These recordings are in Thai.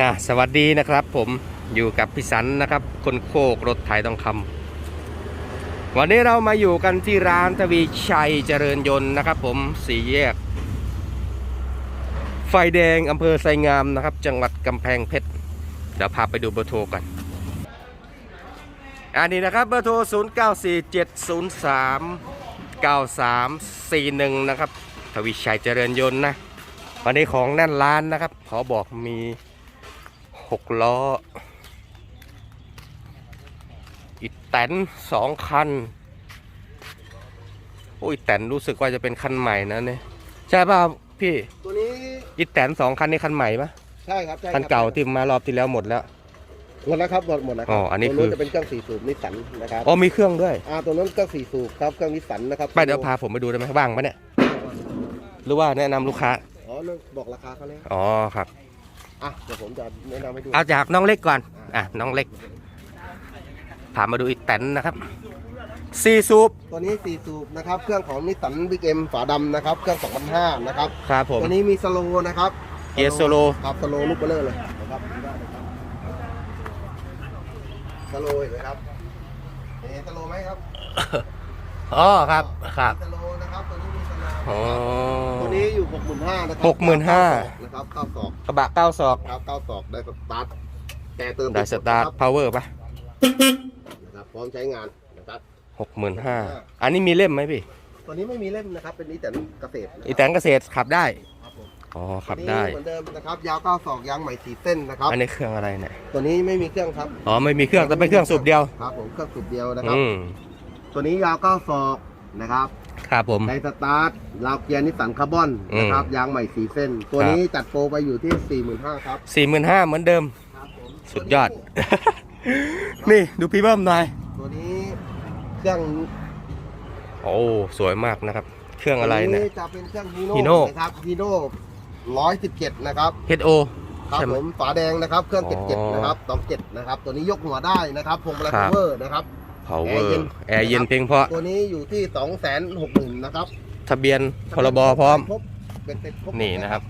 อะสวัสดีนะครับผมอยู่กับพี่สันนะครับคนโคกรถไถทองคำวันนี้เรามาอยู่กันที่ร้านทวีชัยเจริญยนต์นะครับ ผมสี่แยก ไฟแดงอำเภอไซงามนะครับ จังหวัดกำแพงเพชรเดี๋ยวพาไปดูเบอร์โทรกันอันนี้นะครับเบอร์โทร 0 9 4 7 0 3 9 3 4 1 นะครับทวีชัยเจริญยนต์นะ วันนี้ของแน่นร้านนะครับ ขอบอกมี หกล้ออีแตนสองคัน โอ้ยแตนรู้สึกว่าจะเป็นคันใหม่นะเนี่ยใช่ป่ะพี่ ตัวนี้อีแตนสองคันนี้คันใหม่ปะใช่ครับใช่รับคันเก่าที่มารอบที่แล้วหมดแล้ว หมดแล้วครับหมดหมดแล้วครัอ๋ออันนี้ตัวคือ จะเป็นเครื่องสี่สูบนิสสันนะครับอ๋อมีเครื่องด้วย อ่าตัวนั้นเครื่องสี่สูบครับเครื่องนิสสันนะครับไปเดี๋ยวพาผมไปดูได้ไหมว่างปะเนี่ย หรือว่าแนะนำลูกค้าอ๋อเรื่องบอกราคาเขาแล้ว อ๋อครับ อะเดี๋ยวผมจะแนะนำให้ดูเอาจากน้องเล็กก่อน อะน้องเล็กพามาดูอีแตนนะครับซีซูปตัวนี้สี่สูบนะครับ เครื่องของนิสสันบิ๊กเอ็มฝาดำนะครับ เครื่อง2,500นะครับ ครับผมตัวนี้มีสโลว์นะครับเกียร์โซโลครับสโลว์ลูกเบลเลอร์เลยนะครับดูได้นะครับสโลว์เห็นไหมครับเห็นสโลว์ไหมครับอ๋อครับครับสโลว์นะครับตัวนี้มีสโลว์อ๋อตัว นี้อยู่65,000นะครัหกหมื่นห้า นะครับเก้าศอกกระบะเก้าศอกครับเก้าศอกได้สตาร์ทแต่เติมได้สตาร์ทพาวเวอร์ปะนะครับพร้อมใช้งานนะครับหกหมื่นห้าอันนี้มีเล่มไหมพี่ ตัวนี้ไม่มีเล่มนะครับ เป็นนิแต่เกษตรนะครับอีแตนเกษตรขับได้ครับผมอ๋อขับได้ตัวนี้เหมือนเดิมนะครับ ยาวเก้าศอกยางใหม่สี่เส้นนะครับ อันนี้เครื่องอะไรเนี่ย ตัวนี้ไม่มีเครื่องครับ อ๋อไม่มีเครื่องแต่เป็นเครื่องสูบเดียว ครับผมเครื่องสูบเดียวนะครับอืมตัวนี้ยาวเก้าศอกนะครับ ครับผม ในสตาร์ทลาวเกียร์นิสสันคาร์บอนนะครับยางใหม่สี่เส้น ตัวนี้จัดโปรไปอยู่ที่สี่หมื่นห้าครับสี่หมื่นห้าเหมือนเดิมครับผมสุดยอด นี่ดูพี่เบิ้มหน่อย ตัวนี้เครื่องโอ้สวยมากนะครับ เครื่องอะไรเนี่ย ตัวจะเป็นเครื่องฮี Hino โน่นะครับฮีโน่ร้อยสิบเจ็ดนะครับ HO ครับใช่ไหมผมฝาแดงนะครับ เครื่อง อ๋เจ็ดเจ็ดอนะครับสองเจ็ดนะครับ ตัวนี้ยกหัวได้นะครับพวงมาลัยครับพาวเวอร์นะครับ power แอร์เย็นแอร์เย็นเพียงเพราะตัวนี้อยู่ที่สองแสนหกหมื่นนะครับ ทะเบียนพรบพร้อม ครบเป็นเสร็จครบนี่นะครับ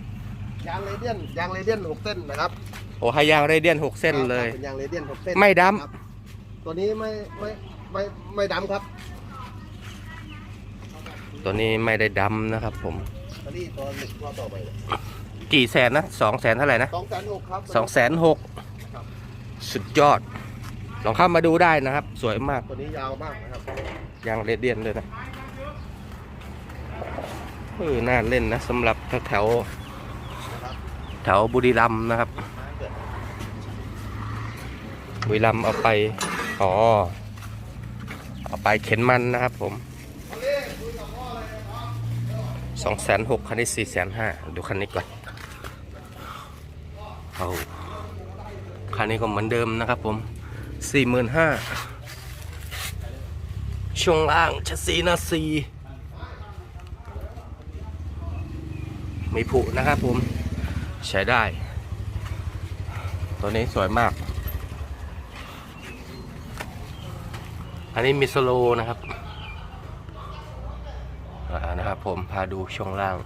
ยางเรเดียนยางเรเดียนหกเส้นนะครับโอ้ให้ยางเรเดียนหกเส้นเลยครับเป็นยางเรเดียนหกเส้นไม่ดำ ครับตัวนี้ไม่ไม่ไม่ไม่ดำครับตัวนี้ไม่ได้ดำนะครับผมตัวนี้ตัวหนึ่งรอบต่อไปกี่แสนนะสองแสนเท่าไหร่นะสองแสนหกครับ สองแสนหก สุดยอด ลองเข้ามาดูได้นะครับ สวยมากตัวนี้ยาวมากนะครับยางเรเดียนเลยนะเออน่าเล่นนะสำหรับแถวแถวแถวบุรีรัมย์นะครับ บุรีรัมย์เอาไป อ๋อ เอาไปเข็นมันนะครับผมสองแสนหกคันนี้สี่แสนห้าดูคันนี้ก่อนเอาคันนี้ก็เหมือนเดิมนะครับผม สี่หมื่นห้าช่วงล่างชัซีนาซีมีผุนะครับผม ใช้ได้ ตัวนี้สวยมาก อันนี้มีสโลนะครับนะครับผมพาดูช่วงล่าง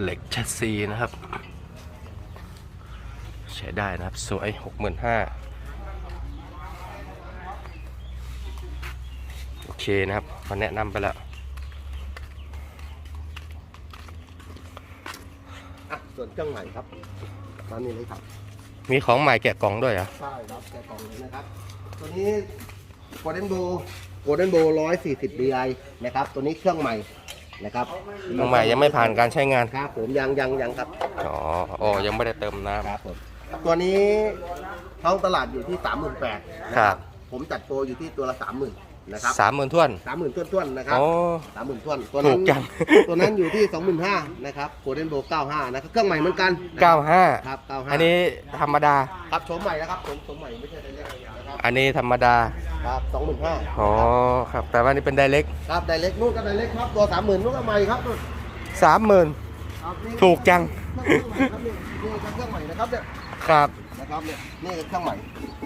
เหล็กชัดซีนะครับ ใช้ได้นะครับ สวยหกหมื่นห้า เคนะครับมาแนะนำไปแล้วอะส่วนเครื่องใหม่ครับตอนนี้เลยครับ มีของใหม่แกะกล่องด้วยเหรอะใช่ครับแกะกล่องเลยนะครับ ตัวนี้ Golden Bow Golden Bow 140 DI นะครับ ตัวนี้เครื่องใหม่นะครับของใหม่ยังไม่ผ่านการใช้งาน ครับผมยังยังยังครับ อ๋ออ๋อยังไม่ได้เติมน้ครับผม ตัวนี้ท้องตลาดอยู่ที่38,000ครับ ผมจัดโปรอยู่ที่ตัวละ30,000นะครับำสามหมื่นท้วน30,000ต้นๆนะครับอ๋อ30,000ต้นตัวถูนั้นกจัง ตัวนั้นอยู่ที่25,000นะครับ Golden Bow 95นะครับเครื่องใหม่เหมือนกันนะครับเก้าห้าครับ95อันนี้ธรรมดา ครับโฉมใหม่นะครับโฉมโฉมใหม่ไม่ใช่ไดเล็กนะครับอันนี้ธรรมดา ครับสองหมื่นห้าอ๋อ ครับ แต่ว่านี่เป็นไดเล็กครับไดเล็กนู่นก็ไดเล็กครับตัวสามหมื่นนู่นก็ใหม่ครับนู่นสามหมื่นครับนี่ถูกจัง เครื่องใหม่ครับนี่นี่เครื่องใหม่นะครับเนี่ยครับ นะครับเนี่ยนี่คือเครื่องใหม่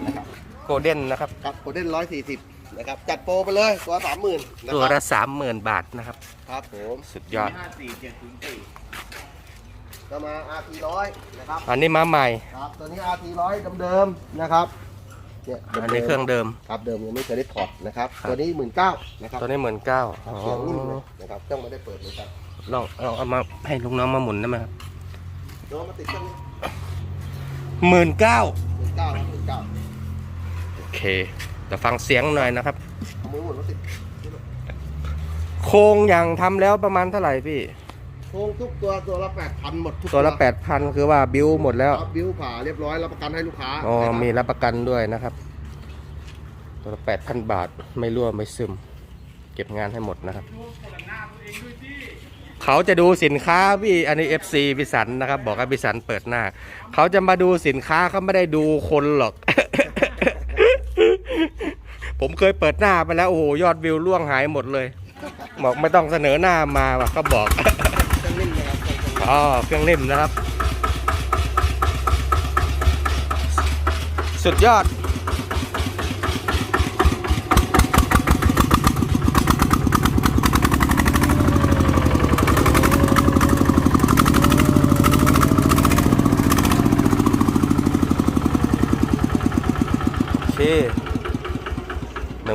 นะครับโกลเด้นนะครับครับโคเด้นร้อยสี่สิบ นะครับจัดโปรไปเลยตัวสามหมื่นนะตัวครับละสามหมื่นบาทนะครับ ครับผมสุดยอด ห้าสี่เจ็ดถึงสี่ก็มา RT ร้อยนะครับอันนี้มาใหม่ ครับตัวนี้ RT ร้อยเดิมๆนะครับเนี่ยอันนี้เครื่องเดิม ครับเดิมยังไม่เคยได้ถอดนะครับครับ ตัวนี้หมื่นเก้านะครับตัวนี้เหมือนเก้าเสียงนิ่มเลยนะครับเครื่องไม่ได้เปิดเลยครับลองลองเอามาให้ลุงน้องมาหมุนได้ไหมครับโดนมาติดเครื่องนี้หมื่นเก้าหมื่นเก้าหมื่นเก้าโอเค แต่ฟังเสียงหน่อยนะครับเอามือหมุนมาติดโครงอย่างทำแล้วประมาณเท่าไหร่พี่ โครงทุกตัวตัวละแปดพันหมดทุกตัวละแปดพันคือว่าบิวหมดแล้ว ครับบิวผ่าเรียบร้อยรับประกันให้ลูกค้าอ๋อ นะครับมีรับประกันด้วยนะครับ ตัวละแปดพันบาทไม่รั่วไม่ซึม เก็บงานให้หมดนะครับ เขาจะดูสินค้าพี่อันนี้ FC พิสันนะครับ บอกให้พิสันเปิดหน้า เขาจะมาดูสินค้าเขาไม่ได้ดูคนหรอก ผมเคยเปิดหน้าไปแล้วโอ้โหยอดวิวล่วงหายหมดเลย บอกไม่ต้องเสนอหน้ามาว่ะก็บอกเครื่องนิ่มนะครับเครื่องนิ่มอ๋อเครื่องนิ่มนะครับ สุดยอดโอเค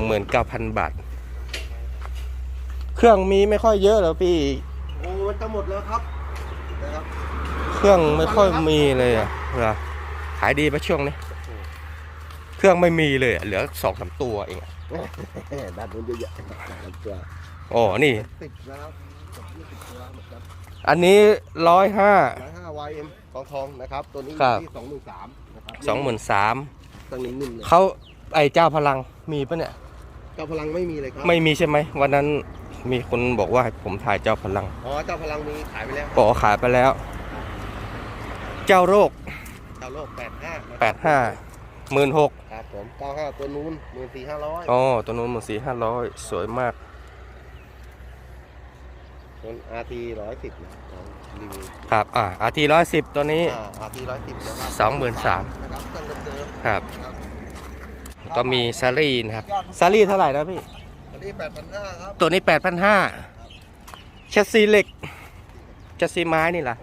หนึ่งหมื่นเก้าพันบาท เครื่องมีไม่ค่อยเยอะหรอพี่ โอ้มันจะหมดแล้วครับนะครับ เครื่องไม่ค่อยมีเลยอะเหรอขายดีปะช่วงนี้ เครื่องไม่มีเลยอะเหลือสองสามตัวเองอะด้านนู้นเยอะๆด้านตัวโอ้นี่สิบนะครับเกือบยี่สิบตัวเหมือนกันอันนี้ร้อยห้า ร้อยห้า YM ทองทองนะครับ ตัวนี้ครับที่สองหมื่นสามนะครับสองหมื่นสามตั้งนิ่มๆเลยเขาไอ้เจ้าพลังมีปะเนี่ย เจ้าพลังไม่มีเลยครับไม่มีใช่ไหมวันนั้นมีคนบอกว่าให้ผมถ่ายเจ้าพลังอ๋อเจ้าพลังมีขายไปแล้วบอกว่าขายไปแล้ว เจ้าโรคเจ้าโลกแปดห้าแปดห้าหมื่นหกครับผมเก้าห้าตัวนู้นหมื่นสี่ห้าร้อยอ๋อตัวนู้นหมื่นสี่ห้าร้อยสวยมากตัวอาร์ทีร้อยสิบนะของรีวิวครับอ่าอาทีร้อยสิบตัวนี้อ่าอาร์ทีร้อยสิบนะครับสองหมื่นสามนะครับเครื่องเดิมครับ ๆครับก็มีซารีนะครับซารีเท่าไหร่นะพี่อันนี้แปดพันห้าครับตัวนี้แปดพันห้าแชสซีเหล็กแชสซีไม้นี่ล่ะ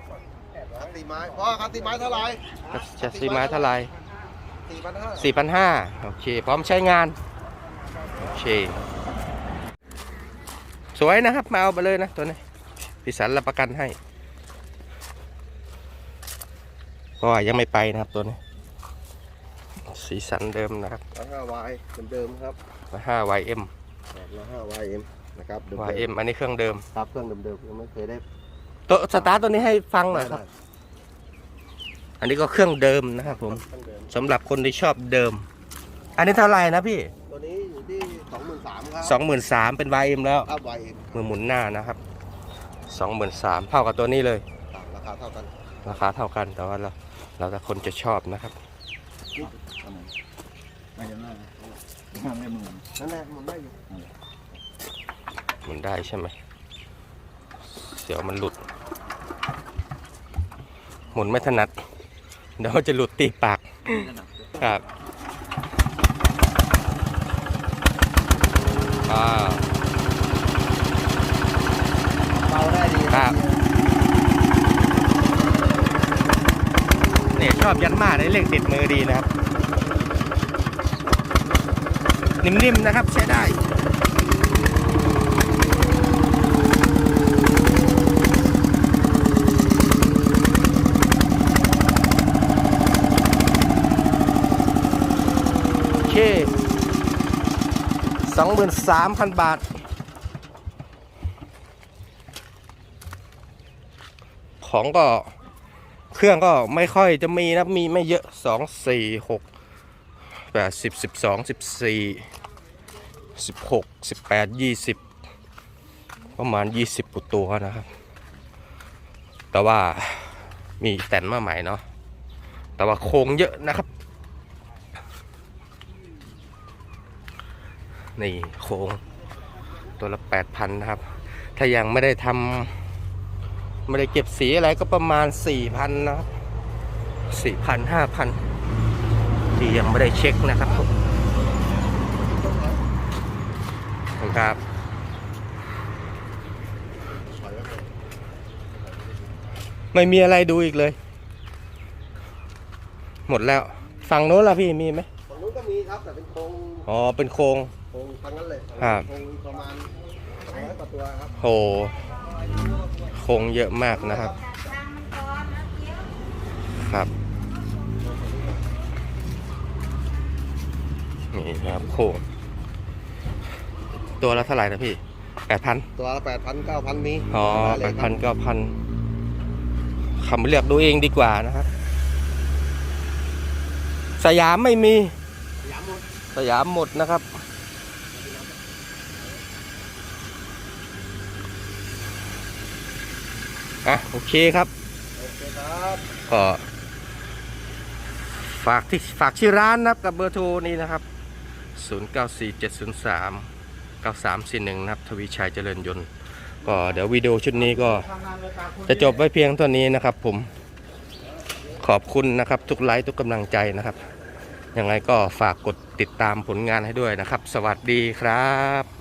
คันตีไม้พ่อคันตีไม้เท่าไหร่แชสซีไม้เท่าไหร่สี่พันห้าสี่พันห้าโอเค พร้อมใช้งาน โอเค สวยนะครับ มาเอาไปเลยนะตัวนี้พิสันรับประกันให้เพราะว่ายังไม่ไปนะครับตัวนี้ สีสันเดิมนะครับร้อยห้าวายเหมือนเดิมครับห้า YM ร้อยห้าวายเอ็มนะครับเดิม YM อันนี้เครื่องเดิมๆครับเครื่องเดิมๆยังไม่เคยได้ตัวสตาร์ทตัวนี้ให้ฟังหน่อยครับ อันนี้ก็เครื่องเดิมนะครับผมเครื่องเดิมสำหรับคนที่ชอบเดิม อันนี้เท่าไหร่นะพี่ ตัวนี้อยู่ที่สองหมื่นสามครับสองหมื่นสามเป็น YM แล้วครับวายเอ็มมือหมุนหน้านะครับสองหมื่นสามเท่ากับตัวนี้เลยต่างราคาเท่ากัน ราคาเท่ากันแต่ว่าเราเราแต่คนจะชอบนะครับ ไม่จำได้นะไม่เหมือนนั่นแหละมันได้อยู่หมุนได้ใช่ไหมเดี๋ยวมันหลุด หมุนไม่ถนัด เดี๋ยวมันจะหลุดตีปาก ครับอ่าเบาได้ดีครับเนี่ยชอบยันมาในเลขติดมือดีนะครับ นิ่มๆนะครับใช้ได้โอเคสองหมื่นสามพันบาท ของก็เครื่องก็ไม่ค่อยจะมีนะ มีไม่เยอะสองสี่หกแปดสิบสิบสองสิบสี่ สิบหกสิบแปดยี่สิบประมาณยี่สิบกว่าตัวนะครับ แต่ว่ามีแตนมาใหม่เนาะแต่ว่าโครงเยอะนะครับ นี่โครงตัวละแปดพันนะครับ ถ้ายังไม่ได้ทำไม่ได้เก็บสีอะไรก็ประมาณ4,000นะครับ4,000 5,000ที่ยังไม่ได้เช็คนะครับผม ครับไม่มีอะไรดูอีกเลย หมดแล้ว ฝั่งโน้นล่ะพี่มีไหมฝั่งนู้นก็มีครับแต่เป็นโครงอ๋อเป็นโครงโครงทั้งนั้นเลยครับโครงประมาณสองร้อยกว่าตัวครับโหโครงเยอะมากนะครับ ครับนี่นะครับโครง ตัวละเท่าไหร่นะพี่แปดพันตัวละแปดพันเก้าพันมีอ๋อมาแปเลยดคพัรับนเก้าพันคำเลือกดูเองดีกว่านะครับสยามไม่มี สยามหมดสยามหมดนะครับอะโอเคครับโอเคครับก็ฝากที่ฝากชื่อร้านนะครับกับเบอร์โทรนี้นะครับ 094703 9341นะครับทวีชัยเจริญยนต์ ก็เดี๋ยววิดีโอชุดนี้ก็จะจบไว้เพียงเท่านี้นะครับ ผมขอบคุณนะครับทุกไลค์ทุกกำลังใจนะครับยังไงก็ฝากกดติดตามผลงานให้ด้วยนะครับ สวัสดีครับ